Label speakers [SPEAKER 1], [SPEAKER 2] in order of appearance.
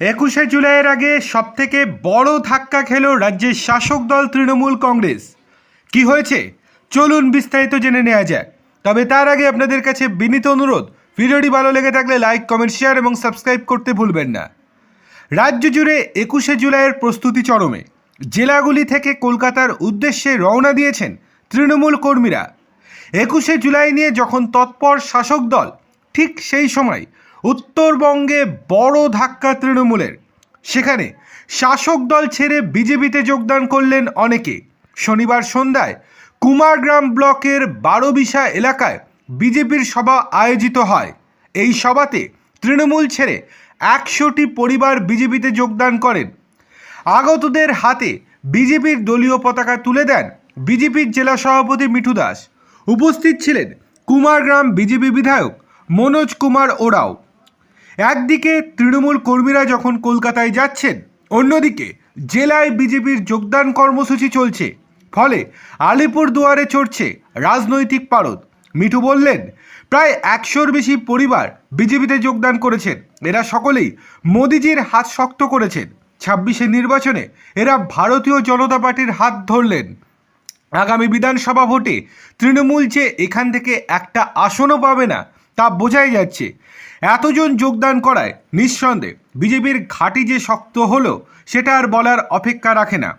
[SPEAKER 1] একুশে জুলাইয়ের আগে সবথেকে বড় ধাক্কা খেল রাজ্যের শাসক দল তৃণমূল কংগ্রেস। কি হয়েছে? চলুন বিস্তারিত জেনে নেওয়া যায় তবে তার আগে আপনাদের কাছে বিনীত অনুরোধ, ভিডিওটি ভালো লেগে থাকলে লাইক, কমেন্ট, শেয়ার এবং সাবস্ক্রাইব করতে ভুলবেন না। রাজ্য জুড়ে একুশে জুলাইয়ের প্রস্তুতি চরমে। জেলাগুলি থেকে কলকাতার উদ্দেশ্যে রওনা দিয়েছেন তৃণমূল কর্মীরা। একুশে জুলাই নিয়ে যখন তৎপর শাসক দল, ঠিক সেই সময় উত্তরবঙ্গে বড় ধাক্কা তৃণমূলের। সেখানে শাসক দল ছেড়ে বিজেপিতে যোগদান করলেন অনেকে। শনিবার সন্ধ্যায় কুমারগ্রাম ব্লকের বারোবিশা এলাকায় বিজেপির সভা আয়োজিত হয়। এই সভাতে তৃণমূল ছেড়ে একশোটি পরিবার বিজেপিতে যোগদান করেন। আগতদের হাতে বিজেপির দলীয় পতাকা তুলে দেন বিজেপির জেলা সভাপতি মিঠু দাস। উপস্থিত ছিলেন কুমারগ্রাম বিজেপি বিধায়ক মনোজ কুমার ওরাও। একদিকে তৃণমূল কর্মীরা যখন কলকাতায় যাচ্ছেন, অন্যদিকে জেলায় বিজেপির যোগদান কর্মসূচি চলছে। ফলে আলিপুর দুয়ারে চড়ছে রাজনৈতিক পারদ। মিঠু বললেন, প্রায় একশোর বেশি পরিবার বিজেপিতে যোগদান করেছেন। এরা সকলেই মোদিজির হাত শক্ত করেছেন। ছাব্বিশে নির্বাচনে এরা ভারতীয় জনতা পার্টির হাত ধরলেন। আগামী বিধানসভা ভোটে তৃণমূল যে এখান থেকে একটা আসনও পাবে না তা বোঝাই যাচ্ছে। এতজন যোগদান করায় নিঃসন্দেহে বিজেপির ঘাঁটি যে শক্ত হলো, সেটা আর বলার অপেক্ষা রাখে না।